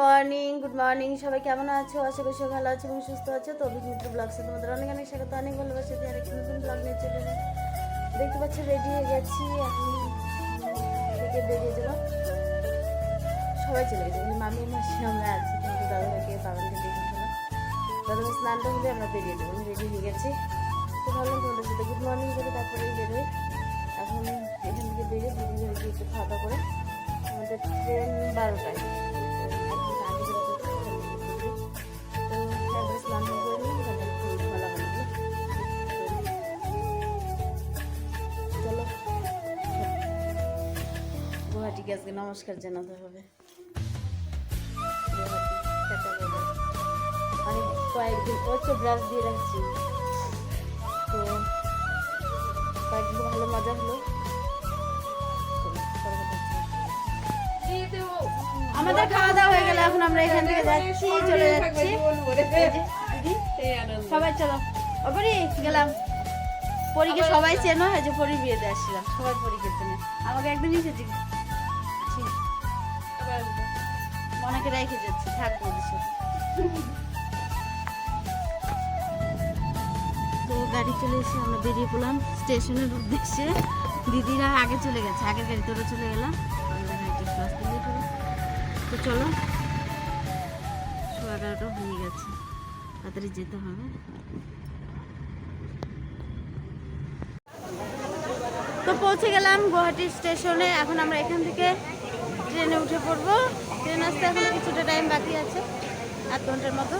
Morning good morning সবাই কেমন আছো? আশা করি ভালো আছো এবং সুস্থ আছো। তো অভিমিত্র ব্লগসে তোমাদের অনেক অনেক স্বাগত, অনেক ভালোবাসা দিয়ে আরেকটি নতুন ব্লগ নিয়ে চলে এলাম। দেখতে পাচ্ছ রেডি হয়ে গেছি, এখন থেকে বেরিয়ে যাব। সবাই চলে গেছে, কিন্তু মামি মাসি আমরা আছি তোমাদের দাদাভাইকে বাবানকে দেখেছিলাম দাদাভাই স্নানটা হলে আমরা বেরিয়ে যাব রেডি হয়ে গেছি। তো ভাবলাম তোমাদের সাথে গুড মর্নিং করে তারপরে বেরোই। এখন এখান থেকে বেরিয়ে দিদি ঘরে একটু খাওয়া দাওয়া করে আমাদের ট্রেন বারোটায়। গুয়াহাটিকে আজকে নমস্কার জানাতে হবে। অনেক কয়েকদিন ব্রাশ দিয়ে রাখছি। তো কয়েকদিন ভালো মজা হলো। পরে। আমাদের খাওয়া দাওয়া হয়ে গেল, এখন আমরা এখান থেকে যাচ্ছি, চলে যাচ্ছি। সবাই চলো। অপরি, গেলাম। পরীকে সবাই চেনো, এই যে পরীর বিয়েতে আসছিলাম। সবাই পরীকে চেনে। আমাকে একদিন এসেছি অনেকে রেখে যাচ্ছে, থাকব সাথে। তো গাড়ি চলে এসে আমরা বেরিয়ে পড়লাম স্টেশনের উদ্দেশ্যে। দিদিরা আগে চলে গেছে, আগের গাড়ি তোরা চলে গেলাম। তো চলো, সোয়া এগারোটা হয়ে গেছে। তাড়াতাড়ি যেতে হবে। তো পৌঁছে গেলাম গুয়াহাটি স্টেশনে। এখন আমরা এখান থেকে ট্রেনে উঠে পড়ব। ট্রেন আসতে এখন কিছুটা টাইম বাকি আছে আধ ঘণ্টার মতো।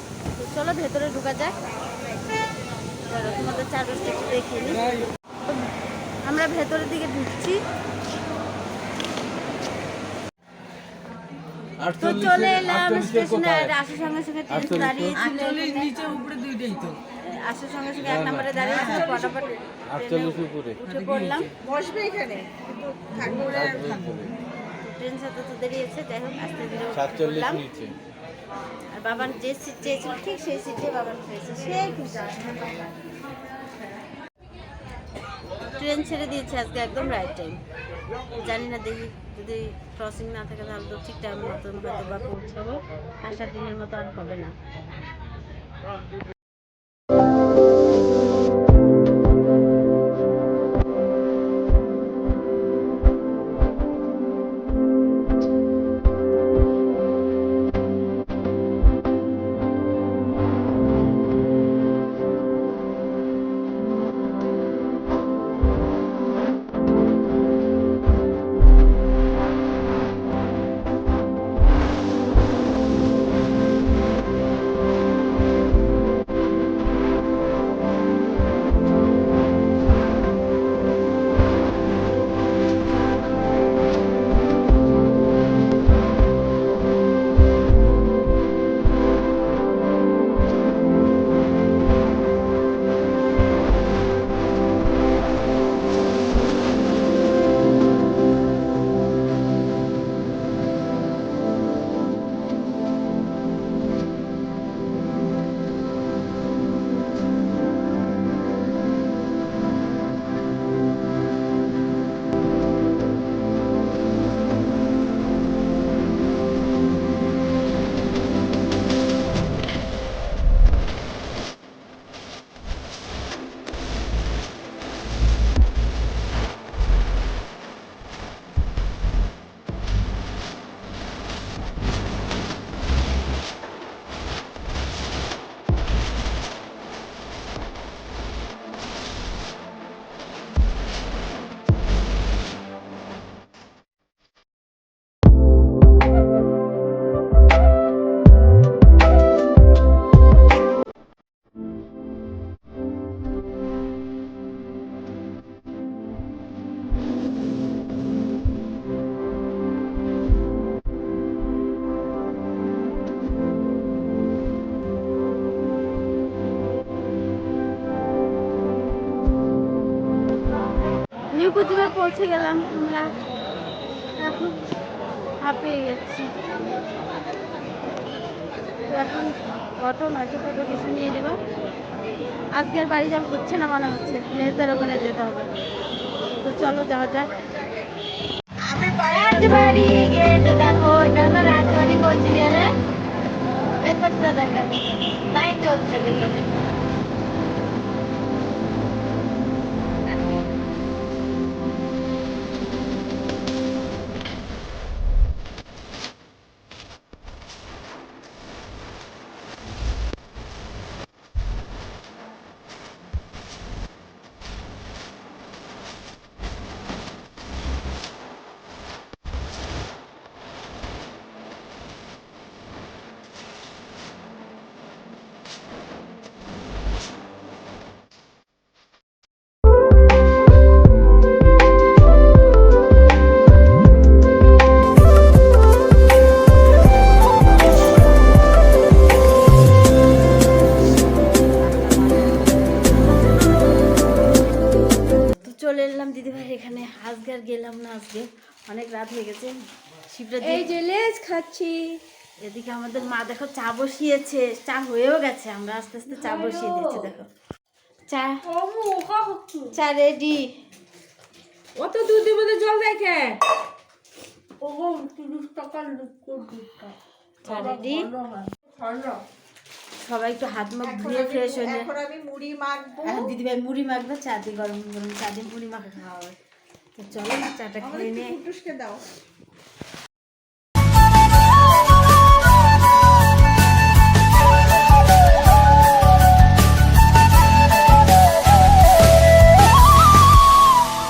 চলো ভেতরে ঢুকা যাক। তোমাদের চারপাশটা একটু দেখিয়ে নিই। আমরা ভেতরের দিকে ঢুকছি। তো চলে এলাম স্টেশনে আসার সঙ্গে সঙ্গে ট্রেন দাঁড়িয়ে নিচে উপরে দুইটাই তো। আসার সঙ্গে সঙ্গে এক নম্বরে দাঁড়িয়ে ফটাফট উঠে পড়লাম। বসবে এখানে। ট্রেন সাথে তো দাঁড়িয়েছে যাই হোক আস্তে ধীরে সাতচল্লিশ নিচে আর বাবার যে সিট চেয়েছিল ঠিক সেই সিটে বাবার হয়েছে। সে খুশি ট্রেন ছেড়ে দিয়েছে আজকে একদম রাইট টাইম জানি না দেখি যদি ক্রসিং না থাকে তাহলে তো ঠিক টাইম মতো হয়তো বা পৌঁছাবো। আসার দিনের মতো আর হবে না। কুচবিহার পৌঁছে গেলাম। আমরা এখন হাঁপিয়ে গেছি। এখন অটো নয়তো টোটো কিছু নিয়ে দেবো আজকে আর বাড়ি যাব হচ্ছে না মনে হচ্ছে। মেয়েদের ওখানে যেতে হবে। তো চলো যাওয়া গেট দেখো এটা তো রাজবাড়ি কোচবিহারে দেখা লাইন চলছে আজকে অনেক রাত হয়ে গেছে। শিবরা এই যে লেজ খাচ্ছি। এদিকে আমাদের মা দেখো চা বসিয়েছে চা হয়েও গেছে আমরা আস্তে আস্তে চা বসিয়ে দিচ্ছি দেখো। চা চা রেডি অত দুধের মধ্যে জল দেখে চা রেডি সবাই একটু হাত মুখ ধুয়ে ফ্রেশ হয়ে। এখন আমি মুড়ি মাখবো। দিদিভাই মুড়ি মাখবে চা দিয়ে গরম গরম চা দিয়ে মুড়ি মাখা খাওয়া হবে। তো চলো চাটা খেয়ে নিয়ে দাও।